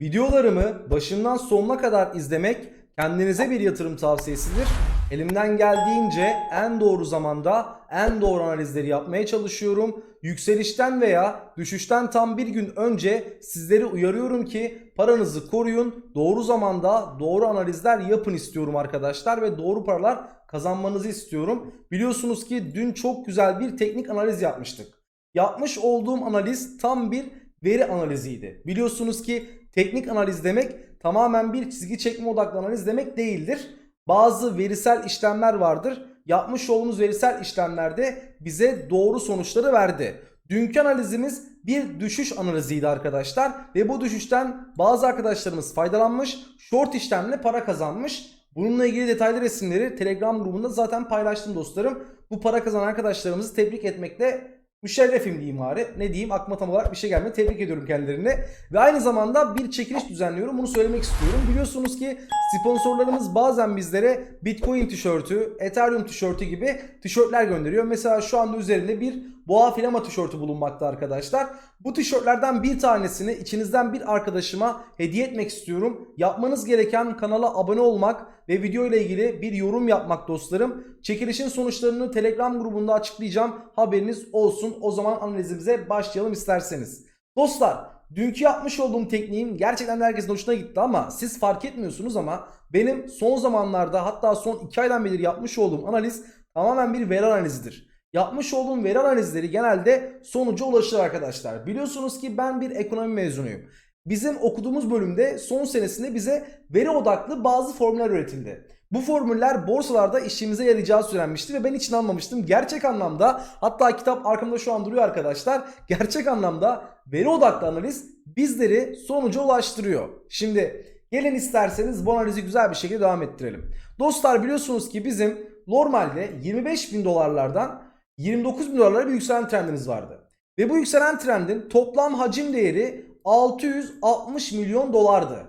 Videolarımı başından sonuna kadar izlemek kendinize bir yatırım tavsiyesidir. Elimden geldiğince en doğru zamanda en doğru analizleri yapmaya çalışıyorum. Yükselişten veya düşüşten tam bir gün önce sizleri uyarıyorum ki paranızı koruyun. Doğru zamanda doğru analizler yapın istiyorum arkadaşlar ve doğru paralar kazanmanızı istiyorum. Biliyorsunuz ki dün çok güzel bir teknik analiz yapmıştık. Yapmış olduğum analiz tam bir veri analiziydi. Biliyorsunuz ki teknik analiz demek tamamen bir çizgi çekme odaklı analiz demek değildir. Bazı verisel işlemler vardır. Yapmış olduğumuz verisel işlemlerde bize doğru sonuçları verdi. Dünkü analizimiz bir düşüş analiziydi arkadaşlar ve bu düşüşten bazı arkadaşlarımız faydalanmış, short işlemle para kazanmış. Bununla ilgili detaylı resimleri Telegram grubunda zaten paylaştım dostlarım. Bu para kazanan arkadaşlarımızı tebrik etmekle müşerrefim diyeyim bari. Ne diyeyim aklıma tam olarak bir şey gelmedi. Tebrik ediyorum kendilerini. Ve aynı zamanda bir çekiliş düzenliyorum. Bunu söylemek istiyorum. Biliyorsunuz ki sponsorlarımız bazen bizlere Bitcoin tişörtü, Ethereum tişörtü gibi tişörtler gönderiyor. Mesela şu anda üzerinde bir Boğa Filama tişörtü bulunmakta arkadaşlar. Bu tişörtlerden bir tanesini içinizden bir arkadaşıma hediye etmek istiyorum. Yapmanız gereken kanala abone olmak ve video ile ilgili bir yorum yapmak dostlarım. Çekilişin sonuçlarını Telegram grubunda açıklayacağım. Haberiniz olsun. O zaman analizimize başlayalım isterseniz. Dostlar dünkü yapmış olduğum tekniğim gerçekten herkesin hoşuna gitti ama siz fark etmiyorsunuz ama benim son zamanlarda hatta son 2 aydan beri yapmış olduğum analiz tamamen bir veri analizidir. Yapmış olduğum veri analizleri genelde sonuca ulaşır arkadaşlar. Biliyorsunuz ki ben bir ekonomi mezunuyum. Bizim okuduğumuz bölümde son senesinde bize veri odaklı bazı formüller üretildi. Bu formüller borsalarda işimize yarayacağı söylenmişti ve ben hiç inanmamıştım. Gerçek anlamda hatta kitap arkamda şu an duruyor arkadaşlar. Gerçek anlamda veri odaklı analiz bizleri sonuca ulaştırıyor. Şimdi gelin isterseniz bu analizi güzel bir şekilde devam ettirelim. Dostlar biliyorsunuz ki bizim normalde 25 bin dolarlardan 29 bin dolarlara bir yükselen trendimiz vardı. Ve bu yükselen trendin toplam hacim değeri 660 milyon dolardı.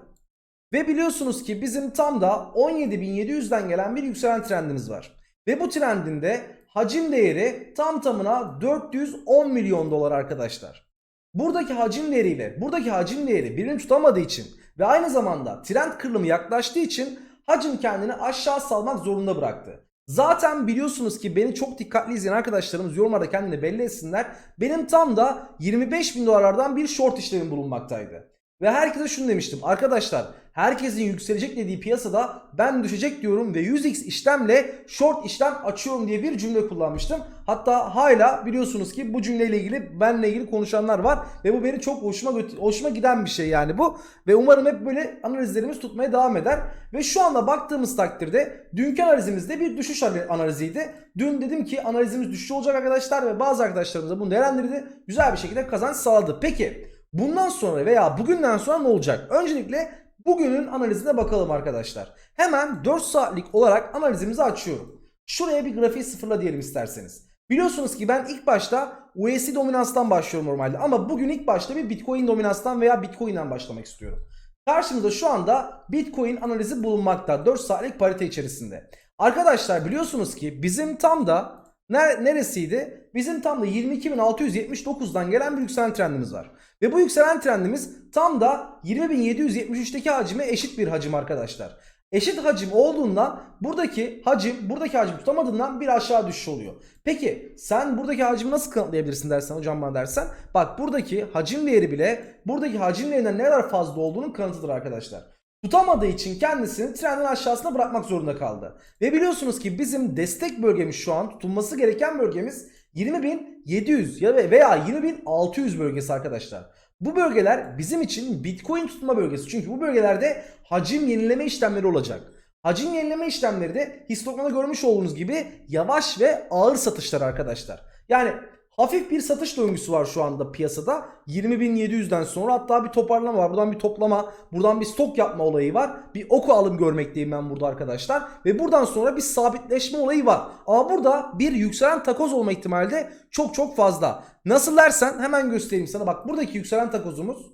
Ve biliyorsunuz ki bizim tam da 17.700'den gelen bir yükselen trendimiz var. Ve bu trendin de hacim değeri tam tamına 410 milyon dolar arkadaşlar. Buradaki hacim değeriyle buradaki hacim değeri birbirini tutamadığı için ve aynı zamanda trend kırılımı yaklaştığı için hacim kendini aşağı salmak zorunda bıraktı. Zaten biliyorsunuz ki beni çok dikkatli izleyen arkadaşlarımız yorumlarda kendini belli etsinler. Benim tam da 25 bin dolarlardan bir short işlemim bulunmaktaydı. Ve herkese şunu demiştim. Arkadaşlar herkesin yükselecek dediği piyasada ben düşecek diyorum ve 100x işlemle short işlem açıyorum diye bir cümle kullanmıştım. Hatta hala biliyorsunuz ki bu cümleyle ilgili benle ilgili konuşanlar var ve bu beni çok hoşuma hoşuma giden bir şey yani bu ve umarım hep böyle analizlerimiz tutmaya devam eder ve şu anda baktığımız takdirde dünkü analizimizde bir düşüş analiziydi. Dün dedim ki analizimiz düşüş olacak arkadaşlar ve bazı arkadaşlarımız da bunu değerlendirdi. Güzel bir şekilde kazanç sağladı. Peki Bundan sonra veya bugünden sonra ne olacak? Öncelikle bugünün analizine bakalım arkadaşlar. Hemen 4 saatlik olarak analizimizi açıyorum. Şuraya bir grafiği sıfırla diyelim isterseniz. Biliyorsunuz ki ben ilk başta USD dominanstan başlıyorum normalde ama bugün ilk başta bir Bitcoin dominanstan veya Bitcoin'den başlamak istiyorum. Karşımızda şu anda Bitcoin analizi bulunmakta 4 saatlik parite içerisinde. Arkadaşlar biliyorsunuz ki bizim tam da neresiydi? Bizim tam da 22.679'dan gelen bir yükselen trendimiz var. Ve bu yükselen trendimiz tam da 20.773'teki hacime eşit bir hacim arkadaşlar. Eşit hacim olduğundan buradaki hacim buradaki hacim tutamadığından bir aşağı düşüş oluyor. Peki sen buradaki hacimi nasıl kanıtlayabilirsin dersen hocam bana dersen. Bak buradaki hacim değeri bile buradaki hacim değerinden ne kadar fazla olduğunun kanıtıdır arkadaşlar. Tutamadığı için kendisini trendin aşağısına bırakmak zorunda kaldı. Ve biliyorsunuz ki bizim destek bölgemiz şu an tutulması gereken bölgemiz 20.700 ya ve- veya 20.600 bölgesi arkadaşlar. Bu bölgeler bizim için Bitcoin tutma bölgesi. Çünkü bu bölgelerde hacim yenileme işlemleri olacak. Hacim yenileme işlemleri de histogramda görmüş olduğunuz gibi yavaş ve ağır satışlar arkadaşlar. Yani hafif bir satış döngüsü var şu anda piyasada. 20.700'den sonra hatta bir toparlama var. Buradan bir toplama, buradan bir stok yapma olayı var. Bir oku alım görmekteyim ben burada arkadaşlar. Ve buradan sonra bir sabitleşme olayı var. Ama burada bir yükselen takoz olma ihtimali de çok çok fazla. Nasıl dersen hemen göstereyim sana. Bak buradaki yükselen takozumuz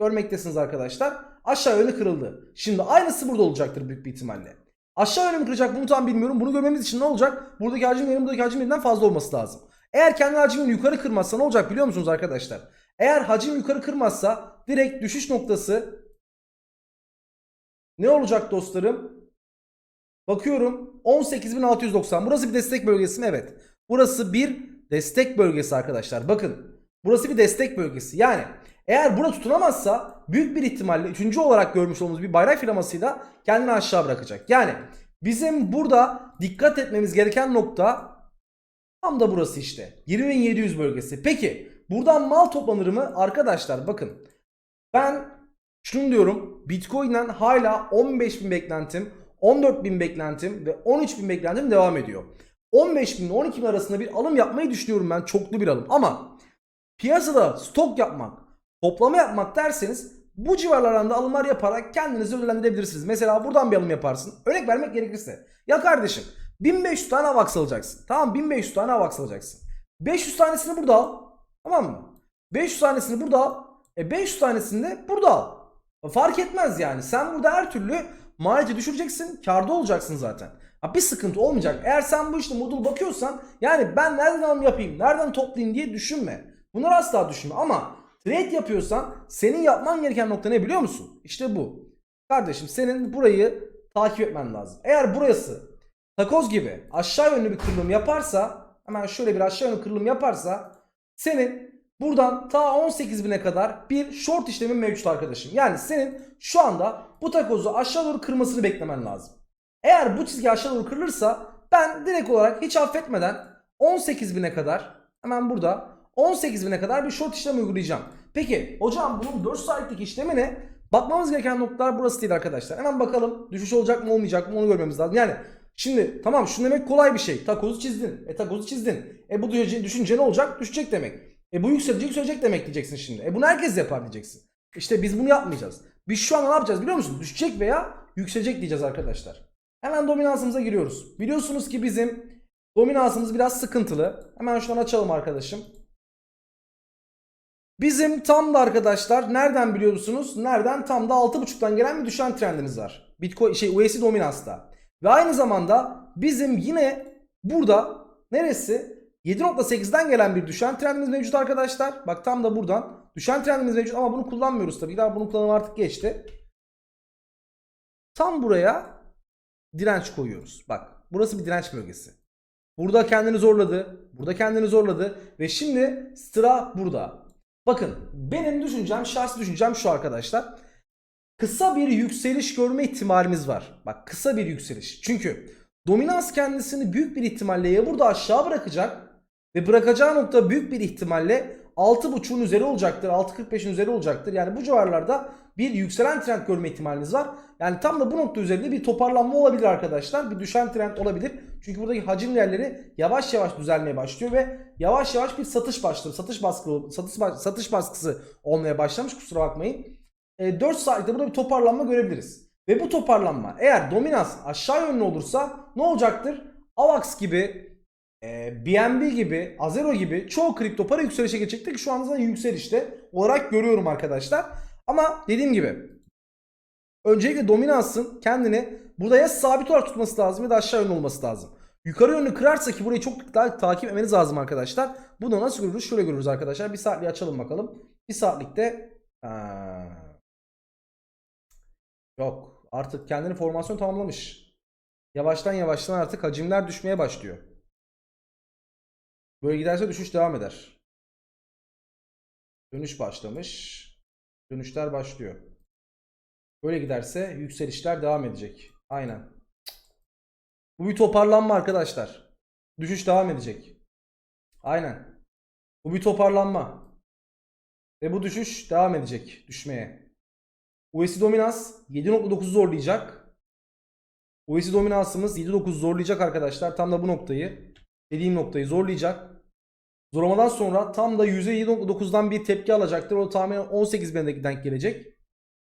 görmektesiniz arkadaşlar. Aşağı yönlü kırıldı. Şimdi aynısı burada olacaktır büyük bir ihtimalle. Aşağı yönlü mü kıracak bunu tam bilmiyorum. Bunu görmemiz için ne olacak? Buradaki hacim yerinin buradaki hacim yerinden fazla olması lazım. Eğer kendi hacmini yukarı kırmazsa ne olacak biliyor musunuz arkadaşlar? Eğer hacim yukarı kırmazsa direkt düşüş noktası Ne olacak dostlarım? Bakıyorum 18.690. Burası bir destek bölgesi mi? Evet. Burası bir destek bölgesi arkadaşlar. Bakın. Burası bir destek bölgesi. Yani eğer bura tutunamazsa büyük bir ihtimalle üçüncü olarak görmüş olduğumuz bir bayrak firmasıyla kendini aşağı bırakacak. Yani bizim burada dikkat etmemiz gereken nokta tam da burası işte. 20.700 bölgesi. Peki buradan mal toplanır mı? Arkadaşlar bakın. Ben şunu diyorum. Bitcoin'den hala 15.000 beklentim, 14.000 beklentim ve 13.000 beklentim devam ediyor. 15.000 ile 12.000 arasında bir alım yapmayı düşünüyorum ben. Çoklu bir alım. Ama piyasada stok yapmak, toplama yapmak derseniz bu civarlarında alımlar yaparak kendinizi ödüllendirebilirsiniz. Mesela buradan bir alım yaparsın. Örnek vermek gerekirse. Ya kardeşim 1500 tane AVAX alacaksın. Tamam 1500 tane AVAX alacaksın. 500 tanesini burada al. Tamam mı? 500 tanesini burada al. E 500 tanesini de burada al. Fark etmez yani. Sen burada her türlü maliyeti düşüreceksin. Karda olacaksın zaten. Ha, bir sıkıntı olmayacak. Eğer sen bu işte modul bakıyorsan yani ben nereden alım yapayım, nereden toplayayım diye düşünme. Bunları asla düşünme ama trade yapıyorsan senin yapman gereken nokta ne biliyor musun? İşte bu. Kardeşim senin burayı takip etmen lazım. Eğer burası takoz gibi aşağı yönlü bir kırılım yaparsa hemen şöyle bir aşağı yönlü kırılım yaparsa senin buradan ta 18.000'e kadar bir short işlemin mevcut arkadaşım. Yani senin şu anda bu takozu aşağı doğru kırmasını beklemen lazım. Eğer bu çizgi aşağı doğru kırılırsa ben direkt olarak hiç affetmeden 18.000'e kadar hemen burada 18.000'e kadar bir short işlem uygulayacağım. Peki hocam bunun 4 saatlik işlemi ne? Bakmamız gereken noktalar burası değil arkadaşlar. Hemen bakalım düşüş olacak mı olmayacak mı onu görmemiz lazım. Yani şimdi tamam şunu demek kolay bir şey. Takozu çizdin. E takozu çizdin. E bu düşünce, düşünce ne olacak? Düşecek demek. E bu yükselecek yükselecek demek diyeceksin şimdi. E bunu herkes yapar diyeceksin. İşte biz bunu yapmayacağız. Biz şu an ne yapacağız biliyor musun? Düşecek veya yükselecek diyeceğiz arkadaşlar. Hemen dominansımıza giriyoruz. Biliyorsunuz ki bizim dominansımız biraz sıkıntılı. Hemen şunu açalım arkadaşım. Bizim tam da arkadaşlar nereden biliyorsunuz? Nereden? Tam da 6.5'tan gelen bir düşen trendimiz var. Bitcoin şey USD dominansta. Ve aynı zamanda bizim yine burada neresi? 7.8'den gelen bir düşen trendimiz mevcut arkadaşlar. Bak tam da buradan düşen trendimiz mevcut ama bunu kullanmıyoruz tabii. Daha bunun kullanımı artık geçti. Tam buraya direnç koyuyoruz. Bak burası bir direnç bölgesi. Burada kendini zorladı. Burada kendini zorladı. Ve şimdi sıra burada. Bakın benim düşüncem şahsi düşüncem şu arkadaşlar. Kısa bir yükseliş görme ihtimalimiz var. Bak kısa bir yükseliş. Çünkü dominans kendisini büyük bir ihtimalle ya burada aşağı bırakacak ve bırakacağı nokta büyük bir ihtimalle 6.5'un üzeri olacaktır. 6.45'in üzeri olacaktır. Yani bu civarlarda bir yükselen trend görme ihtimaliniz var. Yani tam da bu nokta üzerinde bir toparlanma olabilir arkadaşlar. Bir düşen trend olabilir. Çünkü buradaki hacim değerleri yavaş yavaş düzelmeye başlıyor ve yavaş yavaş bir satış başlıyor. Satış baskı satış satış baskısı olmaya başlamış. Kusura bakmayın. E, 4 saatte burada bir toparlanma görebiliriz. Ve bu toparlanma eğer dominans aşağı yönlü olursa ne olacaktır? AVAX gibi e, BNB gibi, Azero gibi çoğu kripto para yükselişe geçecektir ki şu anda zaten yükselişte olarak görüyorum arkadaşlar. Ama dediğim gibi öncelikle dominansın kendini burada ya sabit olarak tutması lazım ya da aşağı yönlü olması lazım. Yukarı yönlü kırarsa ki burayı çok daha takip etmeniz lazım arkadaşlar. Bunu nasıl görürüz? Şöyle görürüz arkadaşlar. Bir saatliği açalım bakalım. Bir saatlikte ha. Yok artık kendini formasyon tamamlamış. Yavaştan yavaştan artık hacimler düşmeye başlıyor. Böyle giderse düşüş devam eder. Dönüş başlamış. Dönüşler başlıyor. Böyle giderse yükselişler devam edecek. Aynen. Bu bir toparlanma arkadaşlar. Düşüş devam edecek. Aynen. Bu bir toparlanma. Ve bu düşüş devam edecek düşmeye. USD dominans 7.9 zorlayacak. USD dominansımız 7.9 zorlayacak arkadaşlar. Tam da bu noktayı. Dediğim noktayı zorlayacak. Zorlamadan sonra tam da %7.9'dan bir tepki alacaktır. O tahminen 18 bine denk gelecek.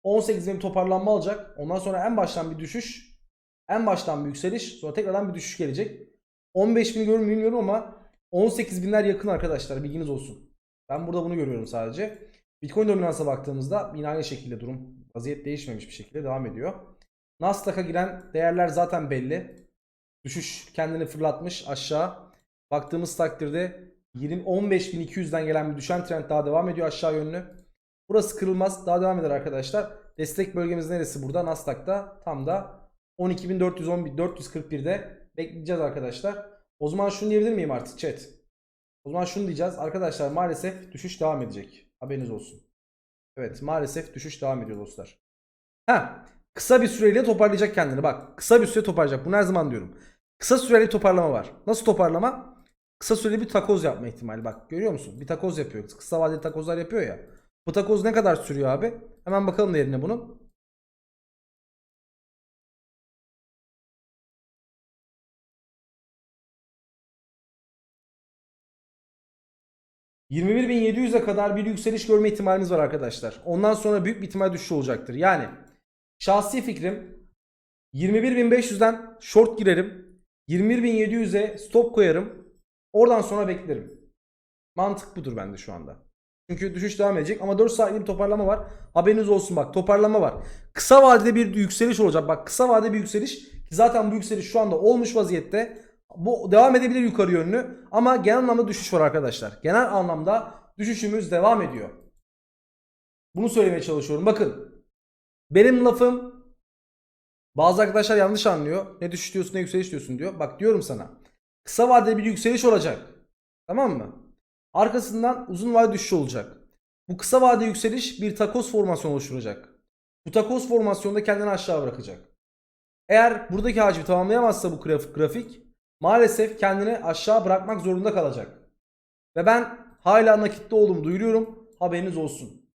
18 bin toparlanma alacak. Ondan sonra en baştan bir düşüş. En baştan bir yükseliş. Sonra tekrardan bir düşüş gelecek. 15 bin görür bilmiyorum ama 18 binler yakın arkadaşlar. Bilginiz olsun. Ben burada bunu görüyorum sadece. Bitcoin dominansa baktığımızda yine aynı şekilde durum. Vaziyet değişmemiş bir şekilde devam ediyor. Nasdaq'a giren değerler zaten belli. Düşüş kendini fırlatmış aşağı. Baktığımız takdirde 20 15.200'den gelen bir düşen trend daha devam ediyor aşağı yönlü. Burası kırılmaz. Daha devam eder arkadaşlar. Destek bölgemiz neresi burada? Nasdaq'ta tam da 12.411 441'de bekleyeceğiz arkadaşlar. O zaman şunu diyebilir miyim artık chat? O zaman şunu diyeceğiz. Arkadaşlar maalesef düşüş devam edecek. Haberiniz olsun. Evet maalesef düşüş devam ediyor dostlar. Ha, kısa bir süreyle toparlayacak kendini. Bak kısa bir süre toparlayacak. Bunu her zaman diyorum. Kısa süreli toparlama var. Nasıl toparlama? Kısa süreli bir takoz yapma ihtimali. Bak görüyor musun? Bir takoz yapıyor. Kısa vadeli takozlar yapıyor ya. Bu takoz ne kadar sürüyor abi? Hemen bakalım değerine bunun. ...21.700'e kadar bir yükseliş görme ihtimalimiz var arkadaşlar. Ondan sonra büyük bir ihtimal düşüş olacaktır. Yani şahsi fikrim 21.500'den short girerim. 21.700'e stop koyarım. Oradan sonra beklerim. Mantık budur bende şu anda. Çünkü düşüş devam edecek ama 4 saatlik bir toparlama var. Haberiniz olsun bak toparlama var. Kısa vadede bir yükseliş olacak. Bak kısa vadede bir yükseliş. Zaten bu yükseliş şu anda olmuş vaziyette. Bu devam edebilir yukarı yönlü. Ama genel anlamda düşüş var arkadaşlar. Genel anlamda düşüşümüz devam ediyor. Bunu söylemeye çalışıyorum. Bakın. Benim lafım bazı arkadaşlar yanlış anlıyor. Ne düşüş diyorsun ne yükseliş diyorsun diyor. Bak diyorum sana. Kısa vadede bir yükseliş olacak. Tamam mı? Arkasından uzun vade düşüş olacak. Bu kısa vade yükseliş bir takoz formasyonu oluşturacak. Bu takoz formasyonda kendini aşağı bırakacak. Eğer buradaki hacmi tamamlayamazsa bu graf- grafik maalesef kendini aşağı bırakmak zorunda kalacak. Ve ben hala nakitte olduğumu duyuruyorum. Haberiniz olsun.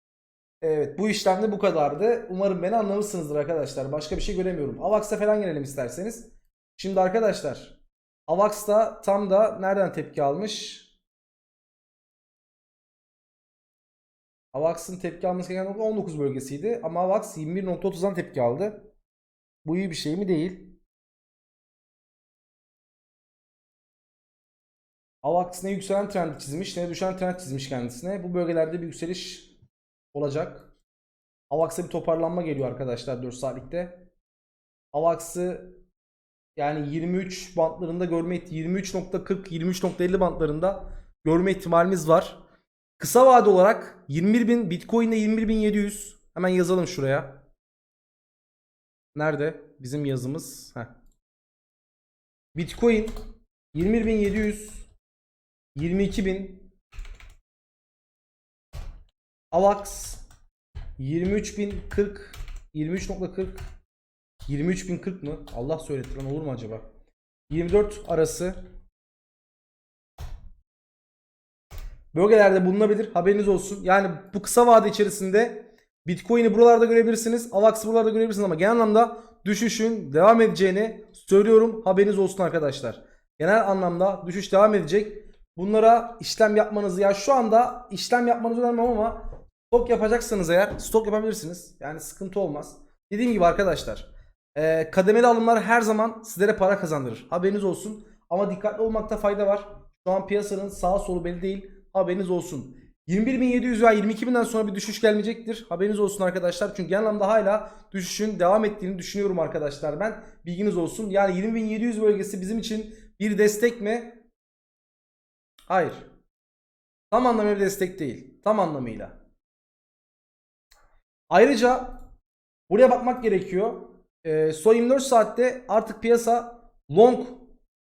Evet bu işlemde bu kadardı. Umarım beni anlamışsınızdır arkadaşlar. Başka bir şey göremiyorum. Avax'a falan gelelim isterseniz. Şimdi arkadaşlar Avax'ta tam da nereden tepki almış? Avax'ın tepki alması gereken nokta 19 bölgesiydi. Ama Avax 21.30'dan tepki aldı. Bu iyi bir şey mi? Değil. Avax ne yükselen trend çizmiş ne düşen trend çizmiş kendisine. Bu bölgelerde bir yükseliş olacak. Avax'a bir toparlanma geliyor arkadaşlar 4 saatlikte. Avax'ı yani 23 bantlarında görme 23.40 23.50 bantlarında görme ihtimalimiz var. Kısa vade olarak 21.000 Bitcoin'de 21.700 hemen yazalım şuraya. Nerede bizim yazımız? Heh. Bitcoin 21.700 22.000 Avax 23.040 23.40 23.040 mı? Allah söyletti lan olur mu acaba? 24 arası bölgelerde bulunabilir. Haberiniz olsun. Yani bu kısa vade içerisinde Bitcoin'i buralarda görebilirsiniz. Avax'ı buralarda görebilirsiniz ama genel anlamda düşüşün devam edeceğini söylüyorum. Haberiniz olsun arkadaşlar. Genel anlamda düşüş devam edecek. Bunlara işlem yapmanızı ya şu anda işlem yapmanızı önermem ama stok yapacaksanız eğer stok yapabilirsiniz. Yani sıkıntı olmaz. Dediğim gibi arkadaşlar e, kademeli alımlar her zaman sizlere para kazandırır. Haberiniz olsun. Ama dikkatli olmakta fayda var. Şu an piyasanın sağ solu belli değil. Haberiniz olsun. 21.700 veya 22.000'den sonra bir düşüş gelmeyecektir. Haberiniz olsun arkadaşlar. Çünkü genel anlamda hala düşüşün devam ettiğini düşünüyorum arkadaşlar ben. Bilginiz olsun. Yani 20.700 bölgesi bizim için bir destek mi? Hayır. Tam anlamıyla destek değil. Tam anlamıyla. Ayrıca buraya bakmak gerekiyor. Ee, son 24 saatte artık piyasa long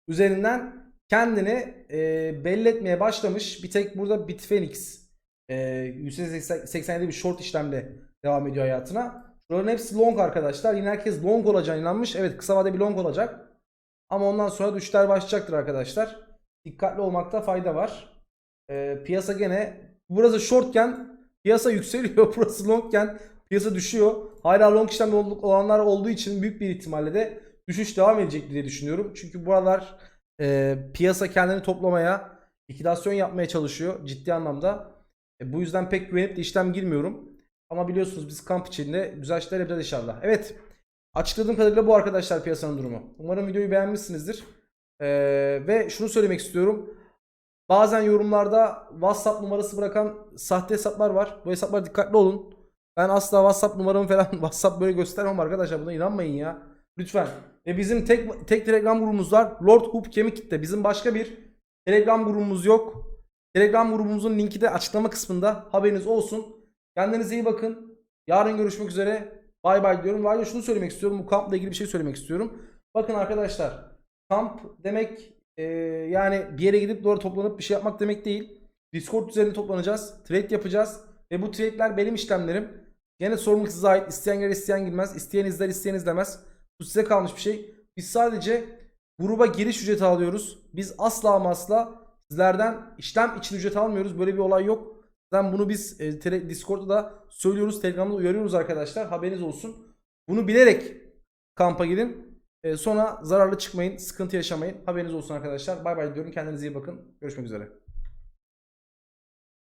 üzerinden kendini e, belli etmeye başlamış. Bir tek burada Bitfenix e, %87 bir short işlemle devam ediyor hayatına. Bunların hepsi long arkadaşlar. Yine herkes long olacağına inanmış. Evet kısa vadede bir long olacak. Ama ondan sonra düşler başlayacaktır arkadaşlar. Dikkatli olmakta fayda var. E, piyasa gene burası shortken piyasa yükseliyor. Burası longken piyasa düşüyor. Hala long işlemde ol- olanlar olduğu için büyük bir ihtimalle de düşüş devam edecek diye düşünüyorum. Çünkü buralar e, piyasa kendini toplamaya, likidasyon yapmaya çalışıyor ciddi anlamda. E, bu yüzden pek güvenip de işlem girmiyorum. Ama biliyorsunuz biz kamp içinde güzel şeyler yapacağız inşallah. Evet. Açıkladığım kadarıyla bu arkadaşlar piyasanın durumu. Umarım videoyu beğenmişsinizdir. E, ve şunu söylemek istiyorum. Bazen yorumlarda WhatsApp numarası bırakan sahte hesaplar var. Bu hesaplara dikkatli olun. Ben asla WhatsApp numaramı falan WhatsApp böyle göstermem arkadaşlar. Buna inanmayın ya. Lütfen. Ve bizim tek tek Telegram grubumuz var. Lord Hoop Kemik Kitle. Bizim başka bir Telegram grubumuz yok. Telegram grubumuzun linki de açıklama kısmında. Haberiniz olsun. Kendinize iyi bakın. Yarın görüşmek üzere. Bay bay diyorum. Ve şunu söylemek istiyorum. Bu kampla ilgili bir şey söylemek istiyorum. Bakın arkadaşlar. Kamp demek e, yani bir yere gidip doğru toplanıp bir şey yapmak demek değil. Discord üzerinde toplanacağız. Trade yapacağız. Ve bu trade'ler benim işlemlerim. Gene sorumluluk ait. İsteyen gelir isteyen girmez. İsteyen izler isteyen izlemez. Bu size kalmış bir şey. Biz sadece gruba giriş ücreti alıyoruz. Biz asla ama asla sizlerden işlem için ücret almıyoruz. Böyle bir olay yok. Zaten bunu biz e, Discord'da da söylüyoruz. Telegram'da uyarıyoruz arkadaşlar. Haberiniz olsun. Bunu bilerek kampa girin. E, sonra zararlı çıkmayın. Sıkıntı yaşamayın. Haberiniz olsun arkadaşlar. Bay bay diyorum. Kendinize iyi bakın. Görüşmek üzere.